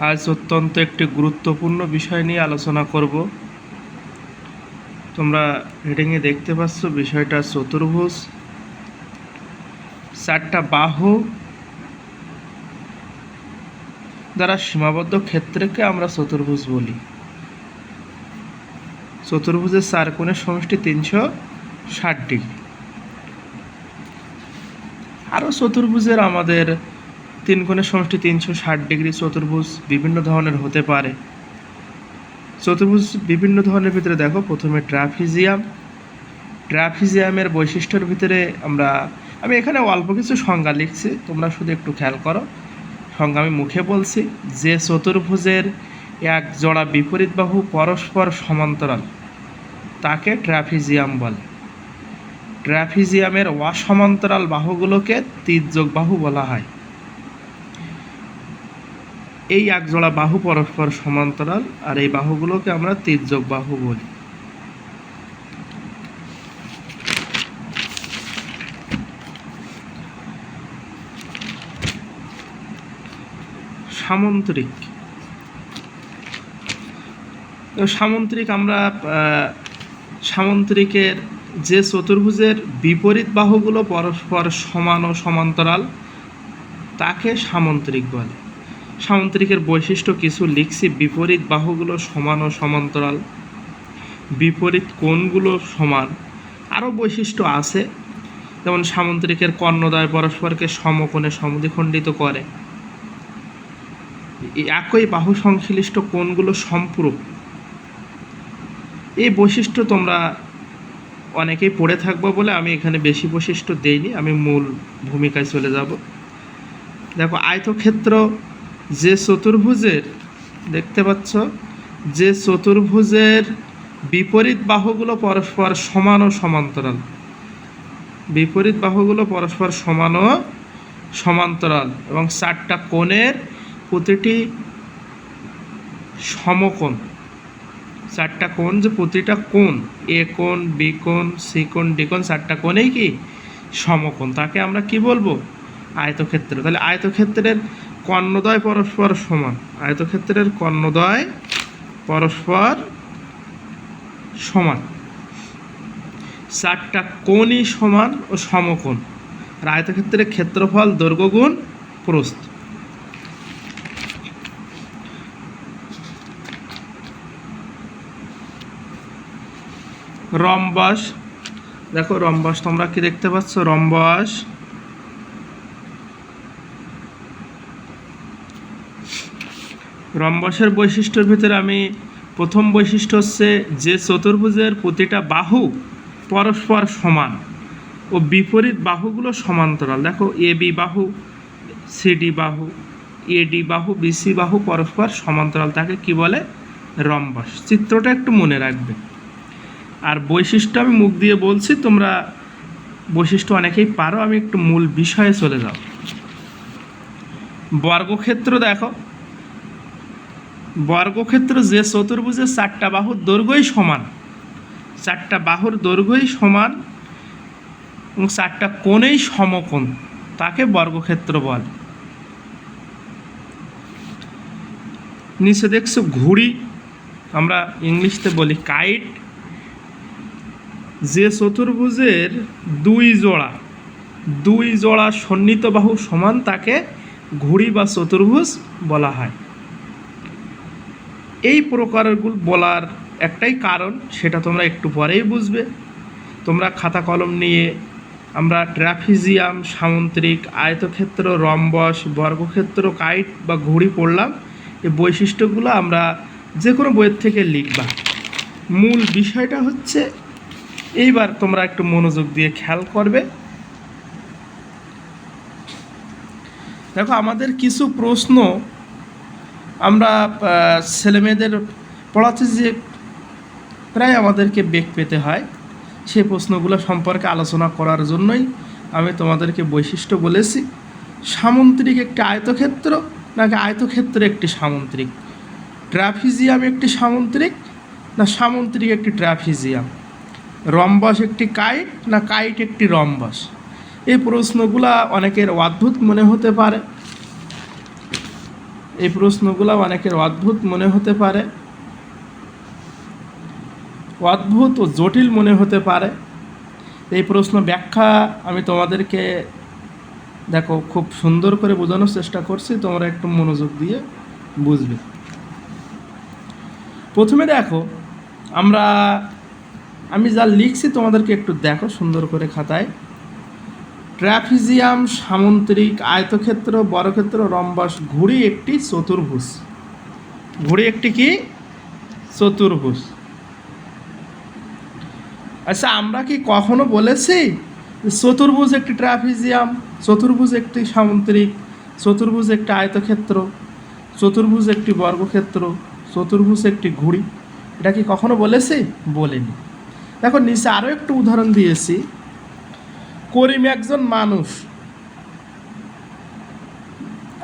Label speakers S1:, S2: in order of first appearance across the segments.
S1: আজ অত্যন্ত একটি গুরুত্বপূর্ণ বিষয় নিয়ে আলোচনা করব। তোমরা হেডিংয়ে দেখতে পাচ্ছ, বিষয়টা চতুর্ভুজ। চারটা বাহু দ্বারা সীমাবদ্ধ ক্ষেত্রকে আমরা চতুর্ভুজ বলি। চতুর্ভুজের চার কোণের সমষ্টি তিনশো ষাট ডিগ্রি। আরও চতুর্ভুজের আমাদের তিন কোণের সমষ্টি তিনশো ষাট ডিগ্রি চতুর্ভুজ বিভিন্ন ধরনের হতে পারে। চতুর্ভুজ বিভিন্ন ধরনের ভিতরে দেখো, প্রথমে ট্রাফিজিয়াম। ট্রাফিজিয়ামের বৈশিষ্ট্যের ভিতরে আমরা, আমি এখানে অল্প কিছু সংজ্ঞা লিখছি, তোমরা শুধু একটু খেয়াল করো। সংজ্ঞা আমি মুখে বলছি, যে চতুর্ভুজের এক জোড়া বিপরীত বাহু পরস্পর সমান্তরাল, তাকে ট্রাফিজিয়াম বলে। ট্রাফিজিয়ামের অসমান্তরাল বাহুগুলোকে তির্যক বাহু বলা হয়। এই এক জোড়া বাহু পরস্পর সমান্তরাল, আর এই বাহুগুলোকে আমরা তির্যক বাহু বলি। সামন্তরিক। সামন্তরিক আমরা সামন্তরিকের যে চতুর্ভুজের বিপরীত বাহুগুলো পরস্পর সমান ও সমান্তরাল, তাকে সামন্তরিক বলে। সামন্তরিকের বৈশিষ্ট্য কিছু লিখছি, বিপরীত বাহুগুলো সমান ও সমান্তরাল। বিপরীত কোণগুলো সমান। আরও বৈশিষ্ট্য আছে, যেমন সামন্তরিকের কর্ণদয় পরস্পরকে সমকোণে সমদ্বিখণ্ডিত করে। একই বাহু সংশ্লিষ্ট কোণগুলো সম্পূরক। এই বৈশিষ্ট্য তোমরা অনেকেই পড়ে থাকব বলে আমি এখানে বেশি বৈশিষ্ট্য দেইনি, আমি মূল ভূমিকায় চলে যাব। দেখো, আয়তক্ষেত্র যে চতুর্ভুজের, দেখতে পাচ্ছ? যে চতুর্ভুজের বিপরীত বাহুগুলো পরস্পর সমান ও সমান্তরাল। বিপরীত বাহুগুলো পরস্পর সমান ও সমান্তরাল এবং চারটা কোণের প্রতিটি সমকোণ। চারটা কোণ যে প্রতিটা কোণ, এ কোণ, বি কোণ, সি কোণ, ডি কোণ, চারটা কোণেই কি? সমকোণ। তাকে আমরা কি বলব? আয়তক্ষেত্র। তাহলে আয়তক্ষেত্রের কর্ণদ্বয়, পরস্পর সমান। আয়তক্ষেত্রের কর্ণদ্বয়, পরস্পর সমান। চারটা কোণই সমান ও সমকোণ। আর আয়তক্ষেত্রের ক্ষেত্রফল, দৈর্ঘ্যগুণ, প্রস্থ। রম্বাস। দেখো রম্বাস তোমরা কি দেখতে পাচ্ছ? রম্বাস। রম্বাসের বৈশিষ্ট্যর ভিতরে আমি প্রথম বৈশিষ্ট্য হচ্ছে যে চতুর্ভুজের প্রতিটা বাহু পরস্পর সমান ও বিপরীত বাহুগুলো সমান্তরাল। দেখো এ বি বাহু সিডি বাহু এডি বাহু বিসি বাহু পরস্পর সমান্তরাল। তাকে কি বলে? রম্বাস। চিত্রটা একটু মনে রাখবে। আর বৈশিষ্ট্য আমি মুখ দিয়ে বলছি, তোমরা বৈশিষ্ট্য অনেকেই পারো, আমি একটু মূল বিষয়ে চলে যাও বর্গক্ষেত্র দেখো বর্গক্ষেত্র যে চতুর্ভুজের চারটা বাহুর দৈর্ঘ্যই সমান। চারটা বাহুর দৈর্ঘ্যই সমান এবং চারটা কোণেই সমকোণ, তাকে বর্গক্ষেত্র বলে। নিচে দেখছ ঘুড়ি, আমরা ইংলিশতে বলি কাইট। যে চতুর্ভুজের দুই জোড়া দুই জোড়া সন্নিহিত বাহু সমান, তাকে ঘুড়ি বা চতুর্ভুজ বলা হয়। এই প্রকারগুলো বলার একটাই কারণ, সেটা তোমরা একটু পরেই বুঝবে। তোমরা খাতা কলম নিয়ে আমরা ট্রাফিজিয়াম সামন্ত্রিক আয়তক্ষেত্র, রম্বস, বর্গক্ষেত্র, কাইট বা ঘুড়ি পড়লাম, এই বৈশিষ্ট্যগুলো আমরা যে কোনো বইয়ের থেকে লিখবা। মূল বিষয়টা হচ্ছে, এইবার তোমরা একটু মনোযোগ দিয়ে খেয়াল করবে। দেখো, আমাদের কিছু প্রশ্ন আমরা ছেলেমেয়েদের পড়াতে যে প্রায় আমাদেরকে বেগ পেতে হয়। সেই প্রশ্নগুলো সম্পর্কে আলোচনা করার জন্যই আমি তোমাদেরকে বৈশিষ্ট্য বলেছি। সামন্ত্রিক একটি আয়তক্ষেত্র নাকি আয়তক্ষেত্র একটি সামন্ত্রিক ট্রাফিজিয়াম একটি সামন্ত্রিক না সামন্ত্রিক একটি ট্রাফিজিয়াম? রম্বস একটি কাইট না কাইট একটি রম্বস? এই প্রশ্নগুলা অনেকের অদ্ভুত মনে হতে পারে। এই প্রশ্নগুলো অনেকের অদ্ভুত মনে হতে পারে। অদ্ভুত ও জটিল মনে হতে পারে। এই প্রশ্ন ব্যাখ্যা আমি তোমাদেরকে দেখো, খুব সুন্দর করে বোঝানোর চেষ্টা করছি, তোমরা একটু মনোযোগ দিয়ে বুঝবে। প্রথমে দেখো, আমরা, আমি যা লিখছি তোমাদেরকে একটু দেখো সুন্দর করে খাতায়। ট্র্যাফিজিয়াম সামুদ্রিক আয়তক্ষেত্র, বর্গক্ষেত্র, রম্বাস, ঘুড়ি একটি চতুর্ভুজ। ঘুড়ি একটি কি? চতুর্ভুজ। আচ্ছা আমরা কি কখনো বলেছি চতুর্ভুজ একটি ট্রাফিজিয়াম চতুর্ভুজ একটি সামুদ্রিক, চতুর্ভুজ একটি আয়তক্ষেত্র, চতুর্ভুজ একটি বর্গক্ষেত্র, চতুর্ভুজ একটি ঘুড়ি? এটা কি কখনো বলেছি? বলিনি। দেখো, নিচে আরও একটু উদাহরণ দিয়েছি। করিম একজন মানুষ।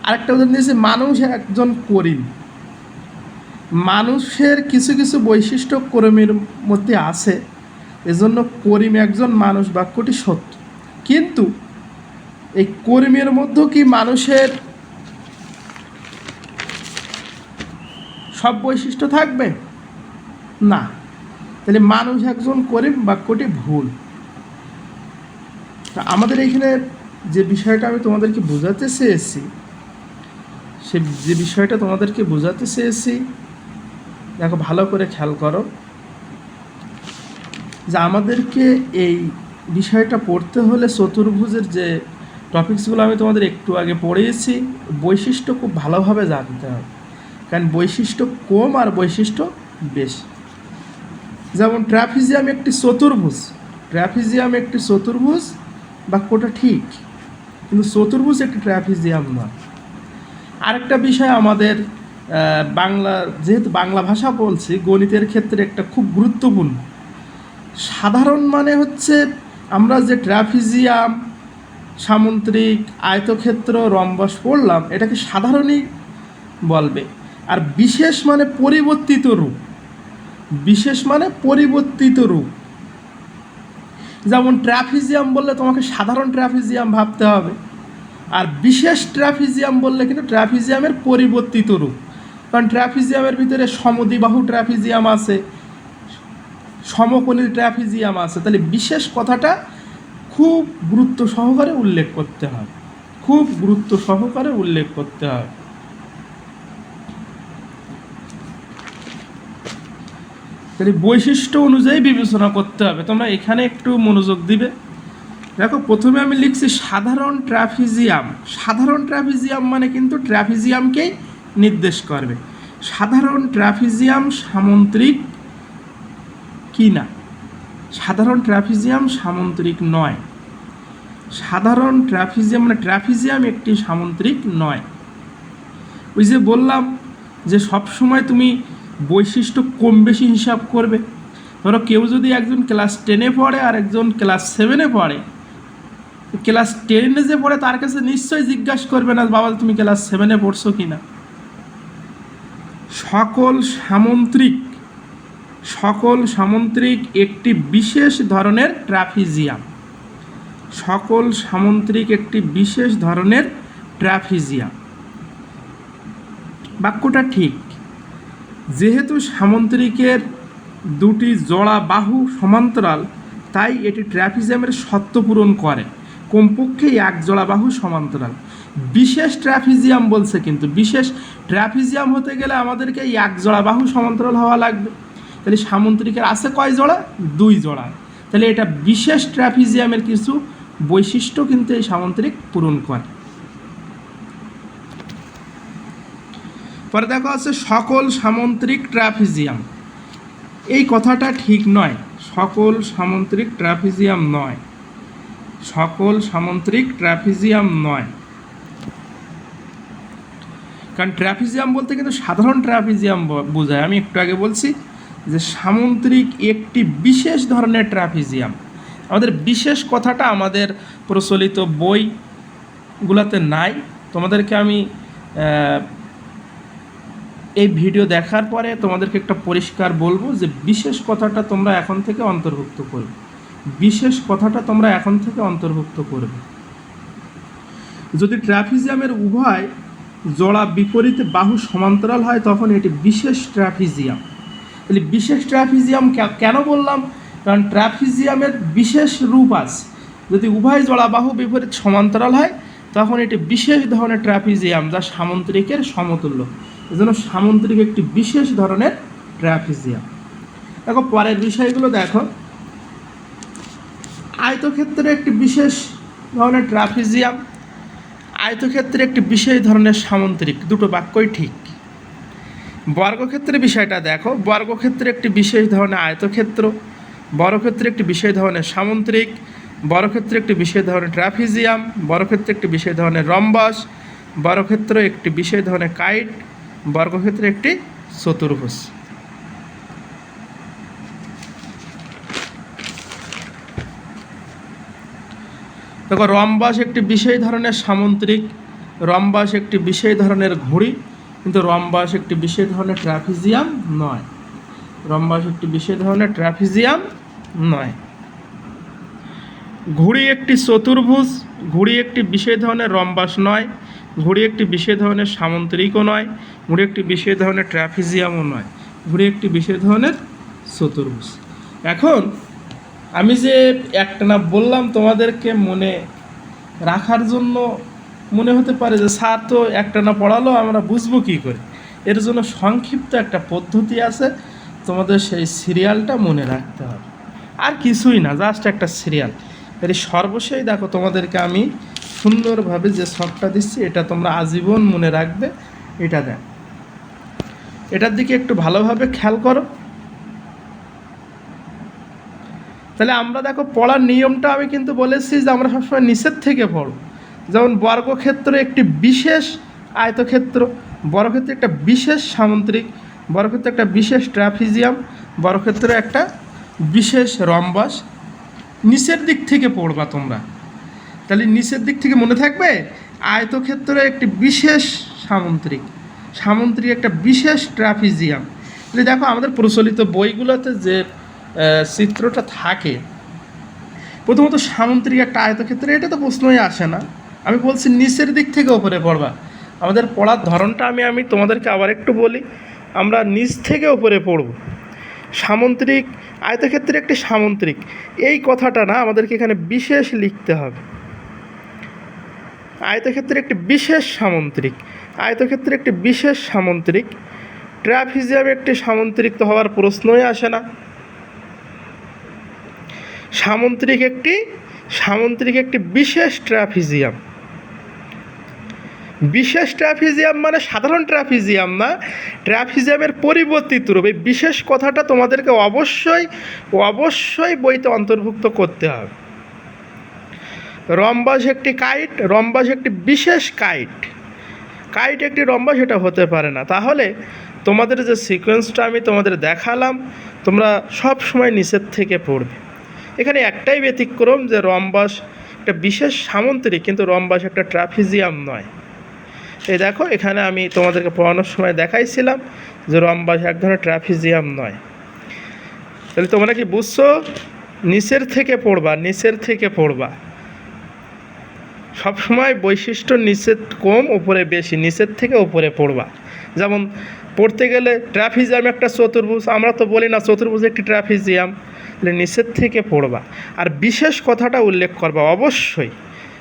S1: আরেকটা উদাহরণ দিয়েছি, মানুষ একজন করিম। মানুষের কিছু কিছু বৈশিষ্ট্য করিমের মধ্যে আছে, এজন্য করিম একজন মানুষ, বাক্যটি সত্য। কিন্তু এই করিমের মধ্যেও কি মানুষের সব বৈশিষ্ট্য থাকবে? না। তাহলে মানুষ একজন করিম, বাক্যটি ভুল। আমাদের এইখানে যে বিষয়টা আমি তোমাদেরকে বোঝাতে চেয়েছি, সে যে বিষয়টা তোমাদেরকে বোঝাতে চেয়েছি, দেখো ভালো করে খেয়াল করো, যে আমাদেরকে এই বিষয়টা পড়তে হলে চতুর্ভুজের যে টপিকসগুলো আমি তোমাদের একটু আগে পড়িয়েছি, বৈশিষ্ট্য খুব ভালোভাবে জানতে হবে। কারণ বৈশিষ্ট্য কম আর বৈশিষ্ট্য বেশি। যেমন ট্রাফিজিয়াম একটি চতুর্ভুজ ট্রাফিজিয়াম একটি চতুর্ভুজ বাক্যটা ঠিক, কিন্তু চতুর্ভুজ একটি ট্রাফিজিয়াম নয় আরেকটা বিষয় আমাদের বাংলা, যেহেতু বাংলা ভাষা বলছি, গণিতের ক্ষেত্রে একটা খুব গুরুত্বপূর্ণ। সাধারণ মানে হচ্ছে আমরা যে ট্রাফিজিয়াম সামুদ্রিক, আয়তক্ষেত্র, রম্বস পড়লাম, এটাকে সাধারণই বলবে। আর বিশেষ মানে পরিবর্তিত রূপ। বিশেষ মানে পরিবর্তিত রূপ। যেমন ট্রাফিজিয়াম বললে তোমাকে সাধারণ ট্রাফিজিয়াম ভাবতে হবে। আর বিশেষ ট্রাফিজিয়াম বললে কিন্তু ট্রাফিজিয়ামের পরিবর্তিত রূপ। কারণ ট্রাফিজিয়ামের ভিতরে সমদিবাহু ট্রাফিজিয়াম আছে সমকোণী ট্রাফিজিয়াম আছে। তাহলে বিশেষ কথাটা খুব গুরুত্ব সহকারে উল্লেখ করতে হবে খুব গুরুত্ব সহকারে উল্লেখ করতে হবে তাহলে বৈশিষ্ট্য অনুযায়ী বিবেচনা করতে হবে। তোমরা এখানে একটু মনোযোগ দিবে। দেখো, প্রথমে আমি লিখছি সাধারণ ট্রাফিজিয়াম সাধারণ ট্রাফিজিয়াম মানে কিন্তু ট্রাফিজিয়ামকেই নির্দেশ করবে। সাধারণ ট্রাফিজিয়াম সামন্ত্রিক কি না সাধারণ ট্রাফিজিয়াম সামন্ত্রিক নয়। সাধারণ ট্রাফিজিয়াম মানে ট্রাফিজিয়াম একটি সামন্ত্রিক নয়। ওই যে বললাম যে সব সময় তুমি বৈশিষ্ট্য কম বেশি হিসাব করবে। ধরো কেউ যদি একজন ক্লাস টেনে পড়ে আর একজন ক্লাস সেভেনে পড়ে ক্লাস টেনে যে পড়ে তার কাছে নিশ্চয়ই জিজ্ঞাসা করবে না, বাবা, তুমি ক্লাস সেভেনে পড়ছো কি না সকল সামন্ত্রিক সকল সামন্ত্রিক একটি বিশেষ ধরনের ট্রাফিজিয়াম সকল সামন্ত্রিক একটি বিশেষ ধরনের ট্রাফিজিয়াম বাক্যটা ঠিক। যেহেতু সামন্ত্রিকের দুটি জোড়া বাহু সমান্তরাল, তাই এটি ট্রাফিজিয়ামের সত্য পূরণ করে। কমপক্ষে এক জোড়া বাহু সমান্তরাল। বিশেষ ট্র্যাফিজিয়াম বলছে কিন্তু, বিশেষ ট্র্যাফিজিয়াম হতে গেলে আমাদেরকে এক জোড়া বাহু সমান্তরাল হওয়া লাগবে। তাহলে সামন্ত্রিকের আছে কয় জোড়া? দুই জোড়া। তাহলে এটা বিশেষ ট্র্যাফিজিয়ামের কিছু বৈশিষ্ট্য কিন্তু এই সামন্ত্রিক পূরণ করে। পরে দেখো আছে সকল সামন্ত্রিক ট্রাফিজিয়াম এই কথাটা ঠিক নয়। সকল সামন্ত্রিক ট্রাফিজিয়াম নয়। সকল সামন্ত্রিক ট্রাফিজিয়াম নয়। কারণ ট্রাফিজিয়াম বলতে কিন্তু সাধারণ ট্রাফিজিয়াম বোঝায়। আমি একটু আগে বলছি যে সামন্ত্রিক একটি বিশেষ ধরনের ট্রাফিজিয়াম আমাদের বিশেষ কথাটা আমাদের প্রচলিত বইগুলোতে নাই। তোমাদেরকে আমি এই ভিডিও দেখার পরে তোমাদেরকে একটা পরিষ্কার বলব যে বিশেষ কথাটা তোমরা এখন থেকে অন্তর্ভুক্ত করবে। বিশেষ কথাটা তোমরা এখন থেকে অন্তর্ভুক্ত করবে। যদি ট্রাফিজিয়ামের উভয় জোড়া বিপরীত বাহু সমান্তরাল হয়, তখন এটি বিশেষ ট্র্যাপিজিয়াম। তাহলে বিশেষ ট্র্যাপিজিয়াম কে- কেন বললাম? কারণ ট্র্যাপিজিয়ামের বিশেষ রূপ আছে। যদি উভয় জোড়া বাহু বিপরীত সমান্তরাল হয়, তখন এটি বিশেষ ধরনের ট্র্যাপিজিয়াম যা সামন্ত্রিকের সমতুল্য। এজন্য সামুদ্রিক একটি বিশেষ ধরনের ট্র্যাপিজিয়াম দেখো, পরের বিষয়গুলো দেখো। আয়তক্ষেত্রে একটি বিশেষ ধরনের ট্রাপিজিয়াম আয়তক্ষেত্রে একটি বিশেষ ধরনের সামুদ্রিক, দুটো বাক্যই ঠিক। বর্গক্ষেত্রে বিষয়টা দেখো। বর্গক্ষেত্রে একটি বিশেষ ধরনের আয়তক্ষেত্র বর্গক্ষেত্রে একটি বিশেষ ধরনের সামুদ্রিক বর্গক্ষেত্রে একটি বিশেষ ধরনের ট্রাফিজিয়াম বর্গক্ষেত্রে একটি বিশেষ ধরনের রম্বাস বর্গক্ষেত্র একটি বিশেষ ধরনের কাইট বর্গক্ষেত্রে একটি চতুর্ভুজ। দেখো, রম্বাস একটি বিশেষ ধরনের সামন্ত্রিক রম্বাস একটি বিশেষ ধরনের ঘুড়ি, কিন্তু রম্বাস একটি বিশেষ ধরনের ট্রাফিজিয়াম নয়। রম্বাস একটি বিশেষ ধরনের ট্রাফিজিয়াম নয়। ঘুড়ি একটি চতুর্ভুজ, ঘুড়ি একটি বিশেষ ধরনের রম্বাস নয়। ঘুড়ি একটি বিশেষ ধরনের সামন্ত্রিকও নয়, ঘুড়ি একটি বিশেষ ধরনের ট্র্যাফিজিয়ামও নয়, ঘুড়ি একটি বিশেষ ধরনের চতুর্ভুজ। এখন আমি যে একটা না বললাম তোমাদেরকে মনে রাখার জন্য, মনে হতে পারে যে স্যার তো একটা না পড়ালো, আমরা বুঝব কী করে। এর জন্য সংক্ষিপ্ত একটা পদ্ধতি আছে, তোমাদের সেই সিরিয়ালটা মনে রাখতে হবে। আর কিছুই না, জাস্ট একটা সিরিয়াল। এর সর্বশেষ দেখো তোমাদেরকে আমি সুন্দরভাবে যে শখটা দিচ্ছি, এটা তোমরা আজীবন মনে রাখবে, এটা দেখ এটার দিকে একটু ভালোভাবে খেয়াল করো। তাহলে আমরা দেখো, পড়ার নিয়মটা আমি কিন্তু বলেছি যে আমরা সবসময় নিচের থেকে পড়ব যেমন বর্গক্ষেত্র একটি বিশেষ আয়তক্ষেত্র, বর্গক্ষেত্রে একটা বিশেষ সামন্ত্রিক বর্গক্ষেত্রে একটা বিশেষ ট্রাফিজিয়াম বর্গক্ষেত্র একটা বিশেষ রম্বাস। নিচের দিক থেকে পড়বা তোমরা। তাহলে নিচের দিক থেকে মনে থাকবে আয়তক্ষেত্রে একটি বিশেষ সামন্ত্রিক সামন্ত্রিক একটা বিশেষ ট্রাফিজিয়াম তাহলে দেখো আমাদের প্রচলিত বইগুলোতে যে চিত্রটা থাকে, প্রথমত সামন্ত্রিক একটা আয়তক্ষেত্রে, এটা তো প্রশ্নই আসে না। আমি বলছি নিচের দিক থেকে ওপরে পড়বা। আমাদের পড়ার ধরনটা আমি আমি তোমাদেরকে আবার একটু বলি। আমরা নিচ থেকে ওপরে পড়ব। সামন্ত্রিক আয়তক্ষেত্রে একটি সামন্ত্রিক। এই কথাটা না আমাদেরকে এখানে বিশেষ লিখতে হবে। আয়তক্ষেত্রে একটি বিশেষ সামন্ত্রিক। আয়তক্ষেত্রে একটি বিশেষ সামন্ত্রিক। ট্রাফিজিয়াম একটি সামন্ত্রিক তো হওয়ার প্রশ্নই আসে না। সামন্ত্রিক একটি সামন্ত্রিক একটি বিশেষ ট্রাফিজিয়াম। বিশেষ ট্রাফিজিয়াম মানে সাধারণ ট্রাফিজিয়াম না। ট্র্যাফিজিয়ামের পরিবর্তিত রূপ এই বিশেষ কথাটা তোমাদেরকে অবশ্যই অবশ্যই বইতে অন্তর্ভুক্ত করতে হবে। রম্বাস একটি কাইট, রম্বাস একটি বিশেষ কাইট। কাইট একটি রম্বাস, এটা হতে পারে না। তাহলে তোমাদের যে সিকোয়েন্সটা আমি তোমাদের দেখালাম, তোমরা সব সময় নিচের থেকে পড়বে। এখানে একটাই ব্যতিক্রম যে রম্বাস একটা বিশেষ সামন্তরিক, কিন্তু রম্বাস একটা ট্রাফিজিয়াম নয়। এই দেখো, এখানে আমি তোমাদেরকে পড়ানোর সময় দেখাইছিলাম যে রম্বাস এক ধরনের ট্রাফিজিয়াম নয়। তাহলে তোমরা কি বুঝছ? নিচের থেকে পড়বা, নিচের থেকে পড়বা। সবসময় বৈশিষ্ট্য নিচের কম, উপরে বেশি নিচের থেকে উপরে পড়বা। যেমন, পড়তে গেলে ট্রাফিজিয়াম একটা চতুর্ভুজ, আমরা তো বলি না চতুর্ভুজ একটি ট্রাফিজিয়াম নিচের থেকে পড়বা। আর বিশেষ কথাটা উল্লেখ করবা, অবশ্যই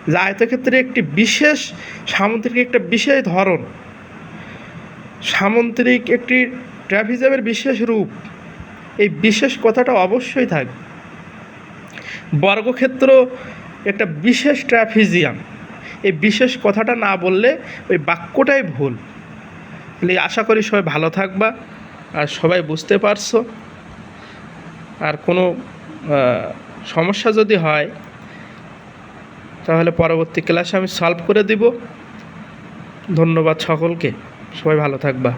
S1: যে আয়তক্ষেত্রে একটি বিশেষ সামুদ্রিক একটা বিশেষ ধরন, সামুদ্রিক একটি ট্রাফিজিয়ামের বিশেষ রূপ, এই বিশেষ কথাটা অবশ্যই থাকবে। বর্গক্ষেত্র একটা বিশেষ ট্রাফিজিয়াম এই বিশেষ কথাটা না বললে ওই বাক্যটাই ভুল। তাহলে আশা করি সবাই ভালো থাকবা, আর সবাই বুঝতে পারছ। আর কোনো সমস্যা যদি হয়, তাহলে পরবর্তী ক্লাসে আমি সলভ করে দিব। ধন্যবাদ সকলকে। সবাই ভালো থাকবা।